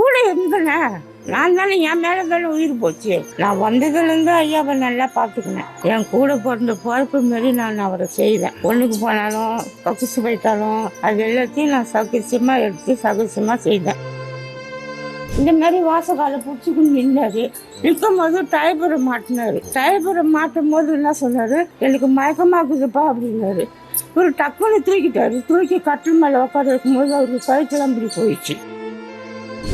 கூட இருந்தனே நான் தானே என் மேலே தானே உயிர் போச்சு. நான் வந்ததுலேருந்து ஐயாவை நல்லா பார்த்துக்கினேன். என் கூட பிறந்த பொறுப்பு மாரி நான் அவரை செய்வேன். ஒன்றுக்கு போனாலும் கக்குசு போயிட்டாலும் அது எல்லாத்தையும் நான் சகசியமாக எடுத்து சகசியமாக செய்தேன் இந்த மாதிரி வாசகால பிடிச்சிக்கின்னு நின்னாரு. நிற்கும் போது டயபரை மாட்டினாரு. டயபரை மாட்டும் போது என்ன சொன்னாரு? எனக்கு மயக்கமாக்குதுப்பா அப்படின்னாரு. ஒரு டக்குன்னு தூக்கிட்டாரு. தூக்கி கட்டில் மேலே உட்கார இருக்கும்போது அவருக்கு கழுத்தெல்லாம் இப்படி போயிடுச்சு.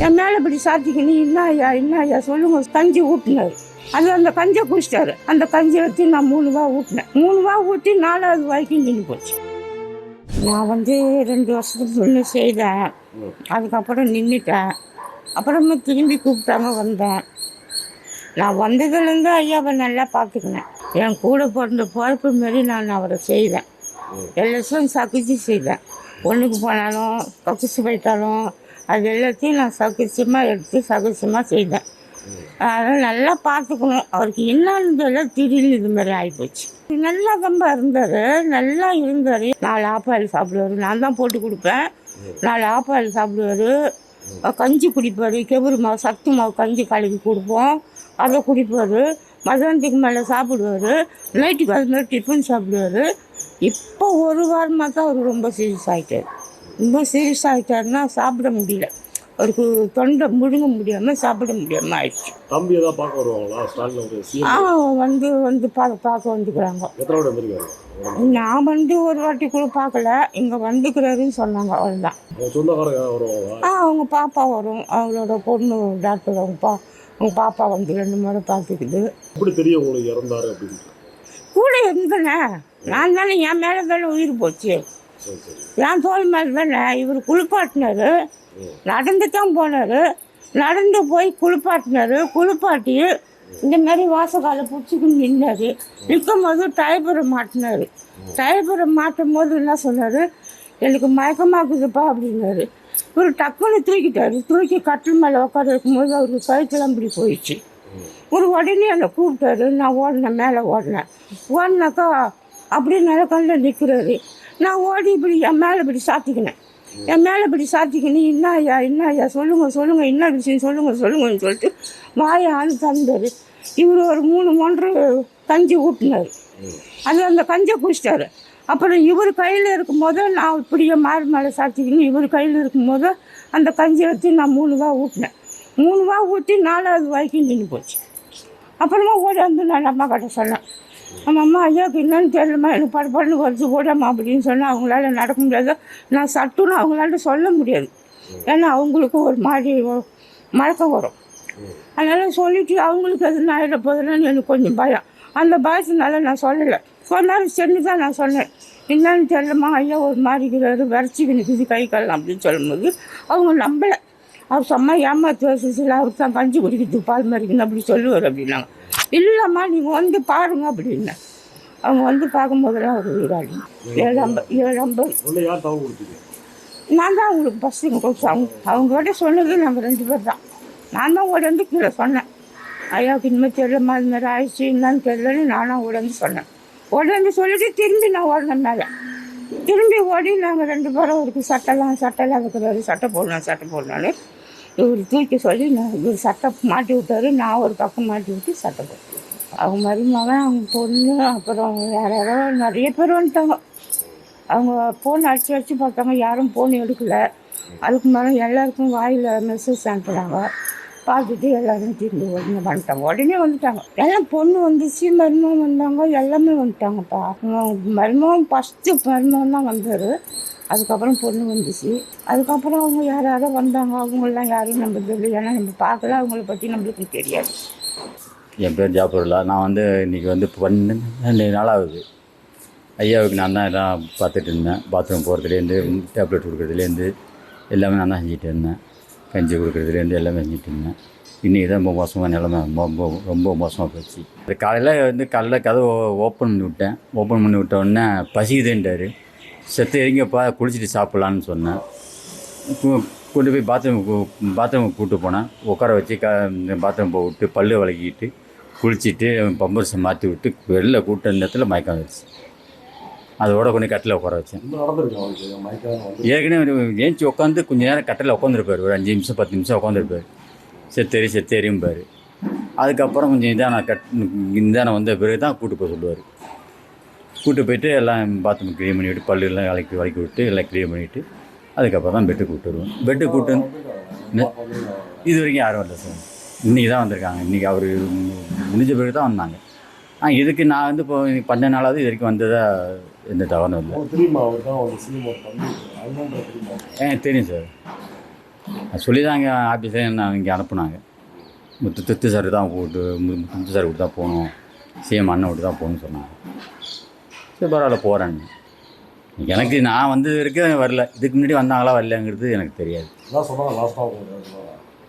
என் மேலே இப்படி சாத்திக்கின்னு என்ன ஐயா என்ன ஐயா சொல்லுங்க. கஞ்சி ஊட்டினார். அது அந்த கஞ்சியை குடிச்சிட்டாரு. அந்த கஞ்சி வச்சு நான் மூணு வா ஊட்டினேன். மூணு வா ஊட்டி நாலாவது வாய்க்கும் நின்று போச்சு. நான் வந்து ரெண்டு வருஷத்துக்கு முன்னே செய்தேன். அதுக்கப்புறம் நின்றுட்டேன் அப்புறமா திரும்பி கூப்பிட்டாங்க வந்தேன். நான் வந்ததுலேருந்து ஐயாவை நல்லா பார்த்துக்கினேன். என் கூட பிறந்த பொறுப்பு மாரி நான் அவரை செய்தேன். எல்லாத்தையும் சகிச்சு செய்தேன். ஒன்றுக்கு போனாலும் கக்குசு போயிட்டாலும் அது எல்லாத்தையும் நான் சகசியமாக எடுத்து சகசியமாக செய்தேன். அதனால் நல்லா பார்த்துக்கணும். அவருக்கு என்னன்னு திடீர்னு இது மாதிரி ஆகிப்போச்சு நல்லா கம்பா இருந்தார் நல்லா இருந்தார். நாலு ஆப்பாயில் சாப்பிடுவார். நான் தான் போட்டு கொடுப்பேன். நாலு ஆப்பாயில் சாப்பிடுவார். கஞ்சி குடிப்பார். கெவுரு மாவு சத்து மாவு கஞ்சி கலக்கி கொடுப்போம். அதை குடிப்பார். மதியானத்துக்கு மேலே சாப்பிடுவார். நைட்டுக்கு அது மாதிரி டிஃபன் சாப்பிடுவார். இப்போ ஒரு வாரமாக தான் அவர் ரொம்ப சீரியஸ் ஆகிட்டார் ரொம்ப சீரியஸ் ஆகிட்டாருன்னா சாப்பிட முடியல. அவருக்கு தொண்டை முழுங்க முடியாமல் சாப்பிட முடியாமல் ஆயிடுச்சு. தம்பி ஏதாவது பார்க்க வருவாங்களா? ஆ வந்து வந்து பார்க்க பார்க்க வந்துக்கிறாங்க. நான் வந்து ஒரு வாட்டி கூட பார்க்கல. இங்கே வந்துக்கிறாருன்னு சொன்னாங்க அவ்வளோதான் ஆ அவங்க பாப்பா வரும். அவங்களோட பொண்ணு டாக்டர் அவங்க பா அவங்க பாப்பா வந்து ரெண்டு முறை பார்த்துக்குது. எப்படி தெரியும் உங்களுக்கு இறந்தாரு அப்படின்னு? கூட இருந்தனே. நான் தானே என் மேலே தானே உயிர் போச்சு. என் தோல் மேலே தானே இவர் குளிப்பாட்டினாரு. நடந்து தான் போனார். நடந்து போய் குளிப்பாட்டினாரு. குளிப்பாட்டி இந்த மாதிரி வாசகால பிடிச்சிக்கின்னு நின்னாரு. நிற்கும் போது டயபரை மாட்டினாரு. டயபரை மாட்டும் போது என்ன சொன்னார்? எனக்கு மயக்கமாக்குதுப்பா அப்படின்னாரு. இவர் டக்குன்னு தூக்கிட்டாரு. தூக்கி கட்டில் மேலே உட்கார வைக்கும்போது அவருக்கு கழுத்தெல்லாம் இப்படி போயிடுச்சு. ஒரு உடனே என்னை கூப்பிட்டாரு. நான் ஓடினேன் மேலே ஓடினேன். ஓடினாக்கா அப்படியே நிலக்கல்ல நிற்கிறாரு நான் ஓடி இப்படி என் மேலே இப்படி சாத்திக்கினேன். என் மேலே இப்படி சாத்திக்கினு என்ன ஐயா என்ன ஐயா சொல்லுங்கள் சொல்லுங்கள் என்ன விஷயம் சொல்லுங்கள் சொல்லுங்கன்னு சொல்லிட்டு வாயை தந்தார். இவர் ஒரு மூணு மூன்று கஞ்சி ஊட்டினார். அது அந்த கஞ்சியை குடிச்சிட்டாரு. அப்புறம் இவர் கையில் இருக்கும்போது நான் இப்படியே மாறு மேலே சாத்திக்கின்னு. இவர் கையில் இருக்கும்போது அந்த கஞ்சியை வச்சு நான் மூணுவா ஊட்டினேன். மூணு வா ஊற்றி நாலாவது வாய்க்கு நின்று போச்சு. அப்புறமா ஓடி வந்து நான் அம்மா கிட்ட சொன்னேன். நம்ம அம்மா ஐயாவுக்கு என்னன்னு தெரியலம்மா எனக்கு படப்படன்னு படன்னு வருது அப்படின்னு சொன்னால் அவங்களால நடக்க முடியாது நான் சட்டுன்னு அவங்களால சொல்ல முடியாது. ஏன்னா அவங்களுக்கும் ஒரு மாதிரி மறக்க மழக்கம் வரும். அதனால் சொல்லிட்டு அவங்களுக்கு எதுனா ஆகிட போதுன்னு எனக்கு கொஞ்சம் பயம். அந்த பயத்தினால நான் சொல்லலை. சொன்னாலும் சென்று தான் நான் சொன்னேன். என்னன்னு தெரியலம்மா ஐயா ஒரு மாதிரி விரைச்சிக்கு நிற்குது கை கால் அப்படின்னு சொல்லும்போது அவங்க நம்பலை. அவர் சும்மா ஏமாத்து வசதியில் அவர் தான் கஞ்சி குடிக்கிறது பால் மறிக்கணும் அப்படி சொல்லுவார் அப்படின்னாங்க. இல்லைம்மா நீங்கள் வந்து பாருங்க அப்படின்னேன் அவங்க வந்து பார்க்கும்போதெல்லாம் ஒரு உயிராளி ஏழு ஐம்பது ஏழு ஐம்பது உடனே யார் தவறு கொடுத்தீங்க நான் தான் அவங்களுக்கு பஸ்ஸுங்க கொடுத்து அவங்க அவங்ககிட்ட சொன்னது நம்ம ரெண்டு பேர் தான். நான் தான் உடந்து கீழே சொன்னேன். ஐயாவுக்கு இனிமேல் தெரியலம்மா இது மாதிரி ஆயிடுச்சு என்னன்னு தெரியலன்னு நானும் உடந்து சொன்னேன். உடந்து சொல்லிட்டு திரும்பி நான் ஓடினேன் மேலே. திரும்பி ஓடி நாங்கள் ரெண்டு பேரும் அவருக்கு சட்டைலாம் சட்டைலாம் வைக்கிறாரு சட்டை போடணும் சட்டை போடணும்னு. இவர் தூக்கி சொல்லி நான் இவர் சட்டை மாட்டி விட்டாரு நான் ஒரு பக்கம் மாட்டி விட்டு சட்டை போட்டேன் அவங்க மருமகன் அவங்க பொண்ணு அப்புறம் வேற யாரோ நிறைய பேர் வந்துட்டாங்க. அவங்க ஃபோன் அடிச்சு அடித்து பார்த்தாங்க யாரும் ஃபோன் எடுக்கல. அதுக்கு மேலே எல்லாருக்கும் வாயில் மெசேஜ் அனுப்புகிறாங்க பார்த்துட்டு எல்லோரும் திரும்பி உடனே வந்துட்டாங்க. உடனே வந்துட்டாங்க. எல்லாம் பொண்ணு வந்துச்சு மருமகம் வந்தாங்க எல்லாமே வந்துட்டாங்கப்பா. மருமகம் ஃபஸ்ட்டு மருமகம் தான் வந்தார். அதுக்கப்புறம் பொண்ணு வந்துச்சு. அதுக்கப்புறம் அவங்க யார் யாரோ வந்தாங்க அவங்களாம் யாரும் நம்ம தெரியல. ஏன்னா நம்ம பார்க்கல. அவங்கள பற்றி நம்மளுக்கு தெரியாது. என் பேர் ஜாஃபருல்லா நான் வந்து இன்றைக்கி வந்து பன்னெண்டு நாளாகுது. ஐயாவுக்கு நான் தான் எல்லாம் பார்த்துட்டு இருந்தேன். பாத்ரூம் போகிறதுலேருந்து டேப்லெட் கொடுக்குறதுலேருந்து எல்லாமே நான் தான் செஞ்சுட்டு இருந்தேன். கஞ்சி கொடுக்குறதுலேருந்து எல்லாமே செஞ்சுட்டு இருந்தேன். இன்றைக்கி தான் ரொம்ப மோசமாக நிலமை. ரொம்ப ரொம்ப மோசமாக போச்சு. காலையில் வந்து காலையில் கதவை ஓப்பன் பண்ணி விட்டேன் ஓப்பன் பண்ணி விட்ட உடனே பசிக்குதுன்ட்டார். செத்து இறங்கிப்பா குளிச்சுட்டு சாப்பிட்லான்னு சொன்னேன். கொண்டு போய் பாத்ரூம் பாத்ரூமுக்கு கூப்பிட்டு போனேன். உட்கார வச்சு க பாத்ரூம் போய் விட்டு பல்லு விளக்கிட்டு குளிச்சுட்டு பம்பர்ஸை மாற்றி விட்டு வெளில கூட்ட நேரத்தில் மயக்கம் வந்துருச்சு. அதோட கொண்டு கட்டில் உட்கார வச்சேன். ஏற்கனவே ஏஞ்சி உட்காந்து கொஞ்ச நேரம் கட்டில் உட்காந்துருப்பார் ஒரு அஞ்சு நிமிஷம் பத்து நிமிஷம் உட்காந்துருப்பார் செத்தேரி செத்தேரியும்பார் அதுக்கப்புறம் கொஞ்சம் இதான கட் இதான வந்த பிறகு தான் கூட்டு போக சொல்லுவார். கூட்டு போயிட்டு எல்லாம் பாத்ரூம் க்ளீன் பண்ணி விட்டு பல்லு எல்லாம் விளக்கி வளக்கி விட்டு எல்லாம் க்ளீன் பண்ணிவிட்டு அதுக்கப்புறம் தான் பெட்டுக்கு கூட்டு வருவோம். வந்து என்ன? இது வரைக்கும் யாரும் வரல சார். இன்றைக்கி தான் வந்திருக்காங்க. இன்றைக்கி அவர் முடிஞ்ச பிறகு தான் வந்தாங்க. ஆ இதுக்கு நான் வந்து இப்போ பன்னெண்டு நாளாவது இது வரைக்கும் வந்ததாக எந்த தவறும் இல்லை. ஏ தெரியும் சார். சொல்லி தான் இங்கே ஆஃபீஸே நான் இங்கே அனுப்புனாங்க. முத்து தித்து சார் தான் கூப்பிட்டு முத்து சார் விட்டு தான் போகணும். சிஎம் அண்ணன் விட்டு தான் போகணும்னு சொன்னாங்க. சரி பரவாயில்ல போகிறேன்னு எனக்கு நான் வந்தது வரைக்கும் வரல. இதுக்கு முன்னாடி வந்தாங்களா வரலங்கிறது எனக்கு தெரியாது.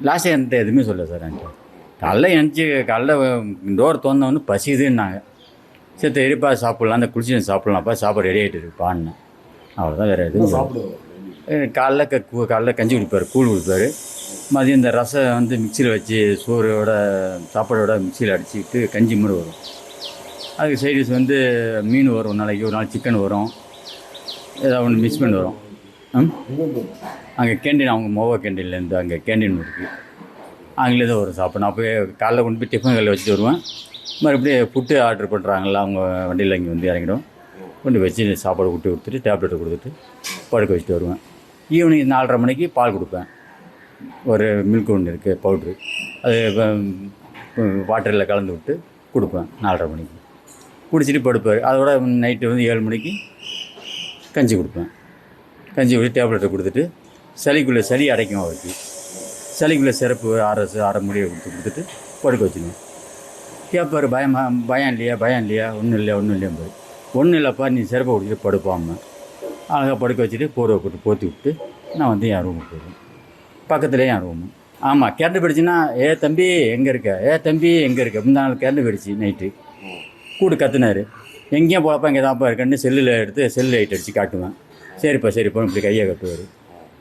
லாஸ்ட்டாக என்கிட்ட எதுவுமே சொல்ல சார் என்கிட்ட. காலைல எழுந்துச்சி காலைல டோர் திறந்தவொன்னு பசிதுன்னாங்க சரி தெரிப்பா சாப்பிட்லாம். அந்த குளிச்சு சாப்பிட்லாம்ப்பா சாப்பாடு ரெடி ஆகிட்டு இருப்பான்னு அவ்வளோதான் வேறு எதுவும் அஹ் காலைல க கூ- காலைல கஞ்சி குடிப்பார் கூழ் குடிப்பார். மதியம் இந்த ரசம் வந்து மிக்சியில் வச்சு சோறோட சாப்பாடோட மிக்சியில் அடிச்சுக்கிட்டு கஞ்சி மாதிரி வரும். அதுக்கு சைடிஸ் வந்து மீன் வரும் ஒரு நாளைக்கு ஒரு நாள் சிக்கன் வரும். ஏதாவது ஒன்று மிஸ் பண்ணி வரும். ம் அங்கே கேண்டீன் அவங்க மோவா கேண்டீன்லேருந்து அங்கே கேண்டீன் இருக்குது அங்கே தான் வரும் சாப்பிட நான் போய் காலைல கொண்டு போய் டிஃபன் கல்லில் வச்சுட்டு வருவேன். மறுபடியும் ஃபுட்டு ஆர்டர் பண்ணுறாங்களா அவங்க வண்டியில் இங்கே வந்து இறங்கிடும். கொண்டு வச்சு சாப்பாடு விட்டு கொடுத்துட்டு டேப்லெட் கொடுத்துட்டு படுக்க வச்சுட்டு வருவேன். ஈவினிங் நாலரை மணிக்கு பால் கொடுப்பேன். ஒரு மில்க் ஒன்று இருக்குது பவுட்ரு அது வாட்டரில் கலந்து விட்டு கொடுப்பேன் நாலரை மணிக்கு. குடிச்சிட்டு படுப்பார் அதோட நைட்டு வந்து ஏழு மணிக்கு கஞ்சி கொடுப்பேன். கஞ்சி விட்டு டேப்லெட்டை கொடுத்துட்டு சளிக்குள்ளே சளி அடைக்கும் அவருக்கு. சளிக்குள்ளே சிறப்பு ஆர்எஸ் அரை முடியை கொடுத்து கொடுத்துட்டு படுக்க வச்சுருவேன் கேட்பார் பயமா பயம் இல்லையா பயம் இல்லையா? ஒன்றும் இல்லையா ஒன்றும் இல்லையா ஒன்றும் இல்லைப்பா நீ சிறப்பை குடிச்சிட்டு படுப்பாம அழகாக படுக்க வச்சுட்டு போர்வை போட்டு போத்தி விட்டு நான் வந்து என் ரூமுக்கு போயிடுவேன். பக்கத்துலேயே என் ரூமு ஆமாம் கரண்ட் போயிடுச்சுன்னா ஏ தம்பி எங்கே இருக்க? ஏ தம்பி எங்கே இருக்க? முந்தா நாள் கரண்ட் போயிடுச்சு நைட்டு கூடு கத்துனார். எங்கேயும் போகிறப்ப இங்கே தான்ப்பா இருக்கேன்னு செல்லில் எடுத்து செல்லு லைட் அடித்து காட்டுவேன். சரிப்பா சரிப்பா இப்படி கையை கட்டுவார்.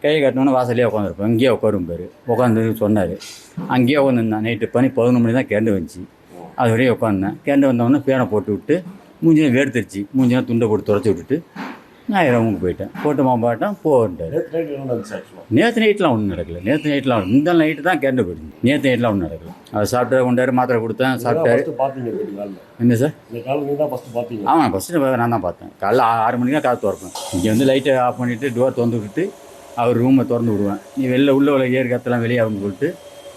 கையை கட்டினோன்னே வாசலையே உட்காந்துருப்பேன் இங்கேயே உட்காரும் பாரு உட்காந்து சொன்னார். அங்கேயே உட்காந்துருந்தேன் நைட்டு பண்ணி பதினொன்று மணி தான் கேண்டு வந்துச்சு. அது வரையும் உட்காந்தேன் கேண்டு வந்தவொடனே ஃபேனை போட்டு விட்டு மூஞ்சினா வேர்த்துருச்சு. மூஞ்சினா துண்டை போட்டு துடைச்சி விட்டுட்டு நான் ரூமுக்கு போயிட்டேன். போட்டு மாப்பாட்டேன் போன்ட்டார் நேற்று நைட்லாம் ஒன்றும் நடக்கல. நேற்று நைட்லாம் இந்த நைட்டு தான் கரண்ட் போயிடுச்சு. நேற்று நைட்லாம் ஒன்றும் நடக்கல. அவர் சாப்பிட்டாரு கொண்டாரு மாத்திரை கொடுத்தேன் சாப்பிட்டாரு. என்ன சார்? ஆமாம் ஃபஸ்ட்டு நான் தான் பார்த்தேன். காலைல ஆறு மணிக்கு தான் காற்று திறப்பேன். இங்கே வந்து லைட்டை ஆஃப் பண்ணிவிட்டு டோர் திறந்து விட்டுட்டு அவர் ரூமை திறந்து விடுவேன். நீ வெளில உள்ள உள்ள ஏர் காற்றெல்லாம் வெளியே ஆகும்னு சொல்லிட்டு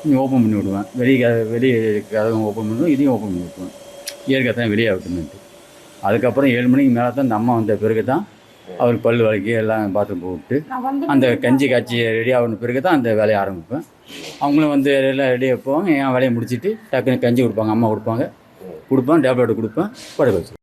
நீ ஓப்பன் பண்ணி விடுவேன். வெளியே வெளியே கதவும் ஓப்பன் பண்ணுவோம் இதையும் ஓப்பன் பண்ணி விட்டுருவேன். ஏர் காற்றெல்லாம் வெளியே ஆகட்டும்னுட்டு அதுக்கப்புறம் ஏழு மணிக்கு மேலே தான் இந்த அம்மா வந்த பிறகு தான் அவருக்கு பல் வலிக்கு எல்லாம் பாத்ரூம் போட்டு நான் வந்து அந்த கஞ்சி காய்ச்சி ரெடி ஆகின பிறகு தான் அந்த வேலையை ஆரம்பிப்பேன். அவங்களும் வந்து எல்லாம் ரெடியாக போவாங்க. என் வேலையை முடிச்சிட்டு டக்குன்னு கஞ்சி கொடுப்பாங்க. அம்மா கொடுப்பாங்க. கொடுப்பேன். டேப்லெட் கொடுப்பேன். படுக்க வச்சு